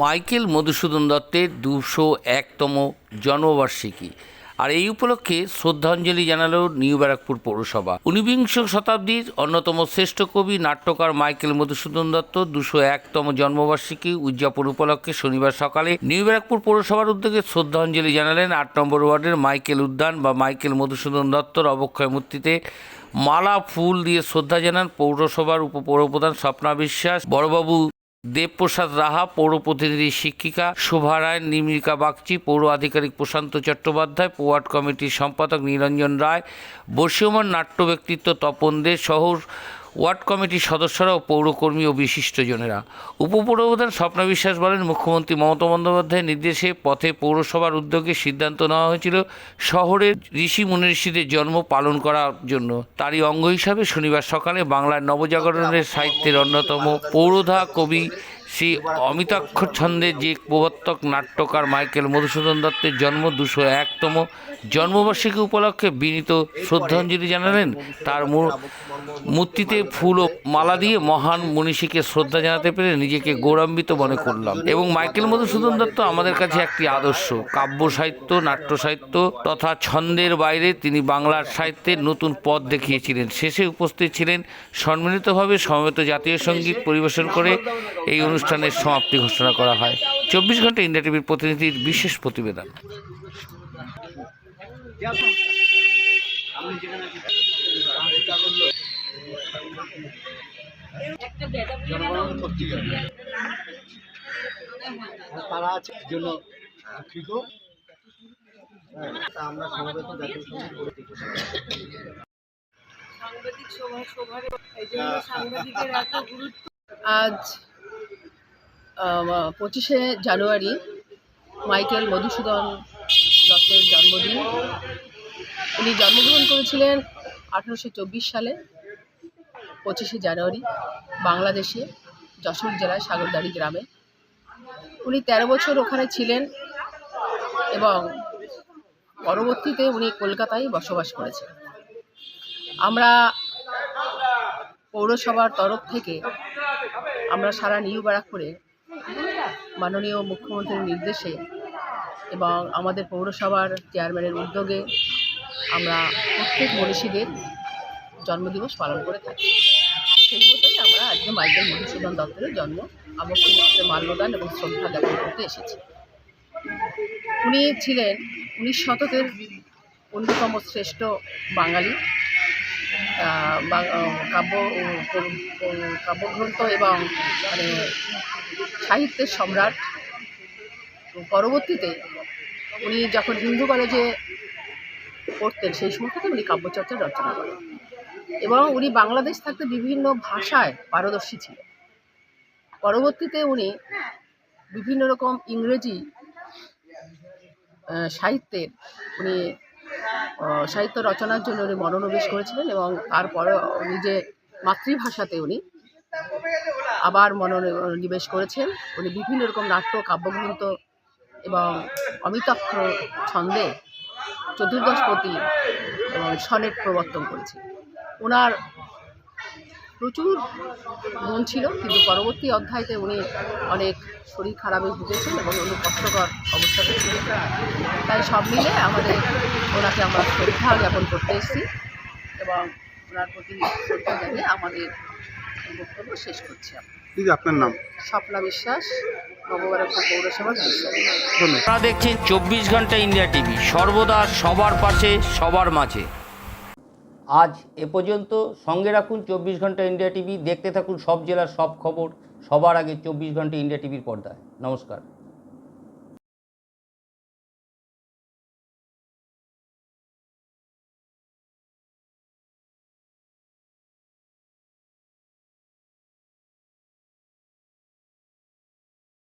Michael Madhusudan দত্তের দুশো একতম জন্মবার্ষিকী। আর এই উপলক্ষে শ্রদ্ধাঞ্জলি জানালো নিউ ব্যারাকপুর পৌরসভা। ঊনবিংশ শতাব্দীর অন্যতম শ্রেষ্ঠ কবি, নাট্যকার মাইকেল মধুসূদন দত্ত দুশো একতম জন্মবার্ষিকী উদযাপন উপলক্ষে শনিবার সকালে নিউ ব্যারাকপুর পৌরসভার উদ্যোগে শ্রদ্ধাঞ্জলি জানালেন আট নম্বর ওয়ার্ডের মাইকেল উদ্যান বা মাইকেল মধুসূদন দত্তর অবক্ষয় মূর্তিতে। মালা, ফুল দিয়ে শ্রদ্ধা জানান পৌরসভার উপপৌরপ্রধান স্বপ্না বিশ্বাস, বড়বাবু দেবপ্রসাদ রাহা, পৌর প্রতিনিধি শিক্ষিকা শোভা রায় নিমিকা বাগচি, পৌর আধিকারিক প্রশান্ত চট্টোপাধ্যায় পোয়ার্ড কমিটির সম্পাদক নিরঞ্জন রায় বর্ষীয়মান নাট্য ব্যক্তিত্ব তপন দে সহ ওয়ার্ড কমিটির সদস্যরাও পৌরকর্মী ও বিশিষ্টজনেরা। উপপ্রধান স্বপ্ন বিশ্বাস বলেন, মুখ্যমন্ত্রী মমতা বন্দ্যোপাধ্যায়ের নির্দেশে পথে পৌরসভার উদ্যোগে সিদ্ধান্ত নেওয়া হয়েছিল শহরের ঋষি মুনিঋষিদের জন্ম পালন করার জন্য। তারই অঙ্গ হিসাবে শনিবার সকালে বাংলার নবজাগরণের সাহিত্যের অন্যতম পৌরধা কবি শ্রী অমিতাক্ষর ছন্দের যে প্রবর্তক, নাট্যকার মাইকেল মধুসূদন দত্তের জন্ম দুশো একতম জন্মবার্ষিকী উপলক্ষে বিনীত শ্রদ্ধাঞ্জলি জানালেন। তার মূর্তিতে ফুল ও মালা দিয়ে মহান মনীষীকে শ্রদ্ধা জানাতে পেরে নিজেকে গৌরবান্বিত মনে করলাম। এবং মাইকেল মধুসূদন দত্ত আমাদের কাছে একটি আদর্শ। কাব্য সাহিত্য, নাট্য সাহিত্য তথা ছন্দের বাইরে তিনি বাংলার সাহিত্যের নতুন পথ দেখিয়েছিলেন। শেষে উপস্থিত ছিলেন সম্মিলিতভাবে সমবেত জাতীয় সংগীত পরিবেশন করে এই অনুষ্ঠানের সমাপ্তি ঘোষণা করা হয়। চব্বিশ ঘণ্টা ইন্ডিয়া টিভির প্রতিনিধির বিশেষ প্রতিবেদন। তারা আছে জন্য দুঃখিত হ্যাঁ, আমরা সমবেত জাতীয় সংগীত করে সাংবাদিক সভা সভার এই জন্য সাংবাদিকের এত গুরুত্ব। আজ পঁচিশে জানুয়ারি মাইকেল মধুসূদন দত্তের জন্মদিন। উনি জন্মগ্রহণ করেছিলেন আঠেরোশো সালে, পঁচিশে জানুয়ারি, বাংলাদেশে, যশোর জেলায় সাগরদাড়ি গ্রামে। উনি তেরো বছর ওখানে ছিলেন এবং পরবর্তীতে উনি কলকাতায় বসবাস করেছেন। আমরা পৌরসভার তরফ থেকে আমরা সারা নিউ ব্যারাকপুরে মাননীয় মুখ্যমন্ত্রীর নির্দেশে এবং আমাদের পৌরসভার চেয়ারম্যানের উদ্যোগে আমরা প্রত্যেক মনীষীদের জন্মদিবস পালন করে থাকি। সেই মতোই আমরা আজকে মাইকেল মধুসূদন দত্তের জন্ম আবশ্যক মাল্যদান এবং শ্রদ্ধা জ্ঞাপন করতে এসেছি। উনি ছিলেন উনিশ শতকের অন্যতম শ্রেষ্ঠ বাঙালি। কাব্য কাব্যগ্রন্থ এবং মানে সাহিত্যের সম্রাট। পরবর্তীতে উনি যখন হিন্দু কলেজে পড়তেন, সেই সময় থেকে উনি কাব্যচর্চা রচনা করেন। এবং উনি বাংলাদেশ থাকতে বিভিন্ন ভাষায় পারদর্শী ছিলেন। পরবর্তীতে উনি বিভিন্ন রকম ইংরেজি সাহিত্যের উনি সাহিত্য রচনার জন্য উনি মনোনিবেশ করেছিলেন এবং তারপরে নিজে মাতৃভাষাতে উনি আবার মনোনিবেশ করেছেন। উনি বিভিন্ন রকম নাট্য, কাব্যগ্রন্থ এবং অমিতাক্ষ ছন্দে চতুর্দশপতি এবং সনেট প্রবর্তন করেছেন। ওনার প্রচুর মন ছিল, কিন্তু পরবর্তী অধ্যায়তে উনি অনেক শরীর খারাপে ভুগেছেন এবং উনি কষ্টকর অবস্থাতে ছিলেন। তাই সব মিলে আমাদের ওনাকে আমরা শ্রদ্ধা জ্ঞাপন করতে এসেছি এবং ওনার প্রতি শ্রদ্ধা জানিয়ে আমাদের বক্তব্য শেষ করছি আমরা। দিদি আপনার নাম? স্বপ্না বিশ্বাস আপনারা দেখছেন চব্বিশ ঘণ্টা ইন্ডিয়া টিভি সর্বদা সবার পাশে সবার মাঝে। আজ এ পর্যন্ত সঙ্গে রাখুন চব্বিশ ঘণ্টা ইন্ডিয়া টিভি দেখতে থাকুন সব জেলার সব খবর সবার আগে চব্বিশ ঘণ্টা ইন্ডিয়া টিভির পর্দায়। নমস্কার।